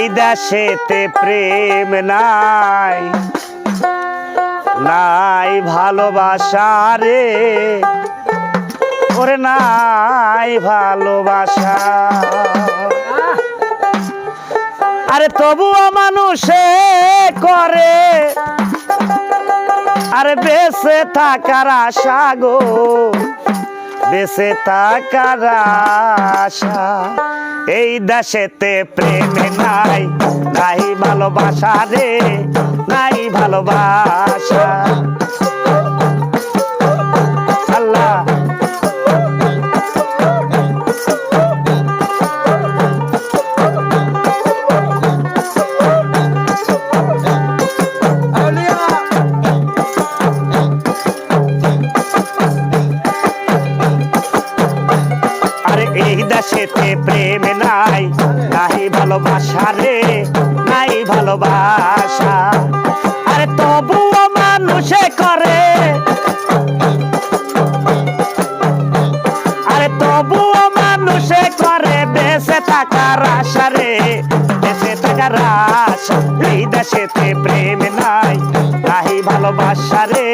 এই দেশেতে প্রেম নাই নাই ভালোবাসা রে। ওরে নাই ভালোবাসা। আরে তবুও মানুষে করে, আরে বেঁচে থাকার আশা গো, বেঁচে থাকার আশা। এই দেশেতে প্রেম নাই নাই ভালোবাসা রে নাই ভালোবাসা। আরে এই দেশেতে প্রেম নাই নাই ভালোবাসা রে, নাই ভালোবাসা। আরে তবুও মানুষে করে। আরে তবুও মানুষে করে, বেঁচে থাকার আশা রে, বেঁচে থাকার আশা। এই দেশেতে প্রেম নাই নাই ভালোবাসা রে,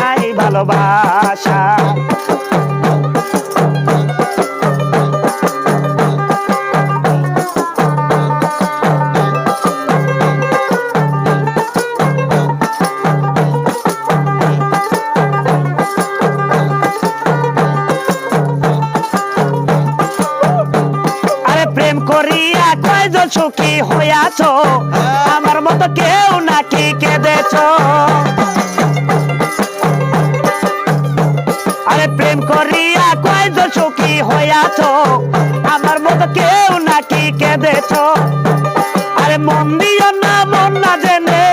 নাই ভালোবাসা। করিয়া কয়জন সুখী হইয়াছ? আমার মতো কেউ নাকি কেঁদেছ? আরে প্রেম করিয়া কয়জন সুখী হইয়াছ? আমার মতো কেউ নাকি কেঁদেছ? আরে মন দিও না, মন না জেনে।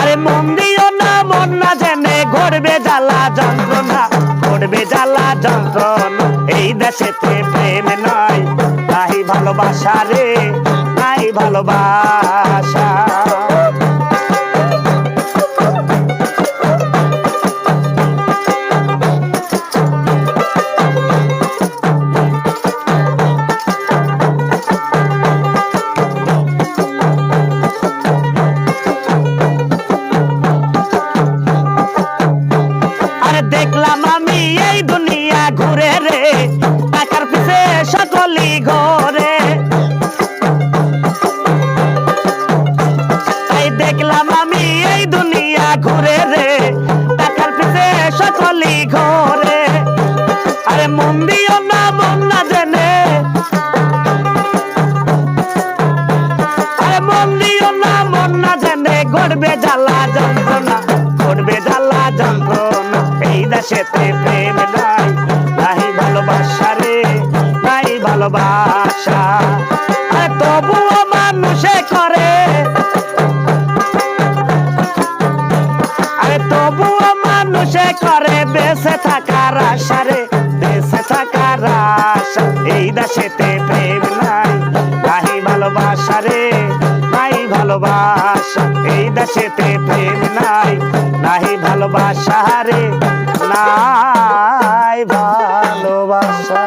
আরে মন দিও না, মন না জেনে। ঘরবে জ্বালা যন্ত্রণা ঘরবে জ্বালা যন্ত্রণা। এই দেশেতে প্রেম নাই নাই ভালোবাসা রে নাই ভালোবাসা। দেখলাম আমি এই দুনিয়া ঘুরে দেখলাম আমি এই দুনিয়া ঘুরে রে। টাকার পিছে সকলি ঘরে। আরে মন দিও না, মন না জেনে। আরে মন দিও না, মন না জেনে। গড়বে জ্বালা যন্ত্রণা, গড়বে জ্বালা যন্ত্রণা। এই দেশেতে প্রেম নাই নাই ভালোবাসা রে, নাই ভালোবাসা। মানুষে করে বেঁচে থাকার আশা রে, বেঁচে থাকার আশা। এই দেশেতে প্রেম নাই নাই ভালোবাসা রে নাই ভালোবাসা। এই দেশেতে প্রেম নাই নাই ভালোবাসা রে নাই ভালোবাসা।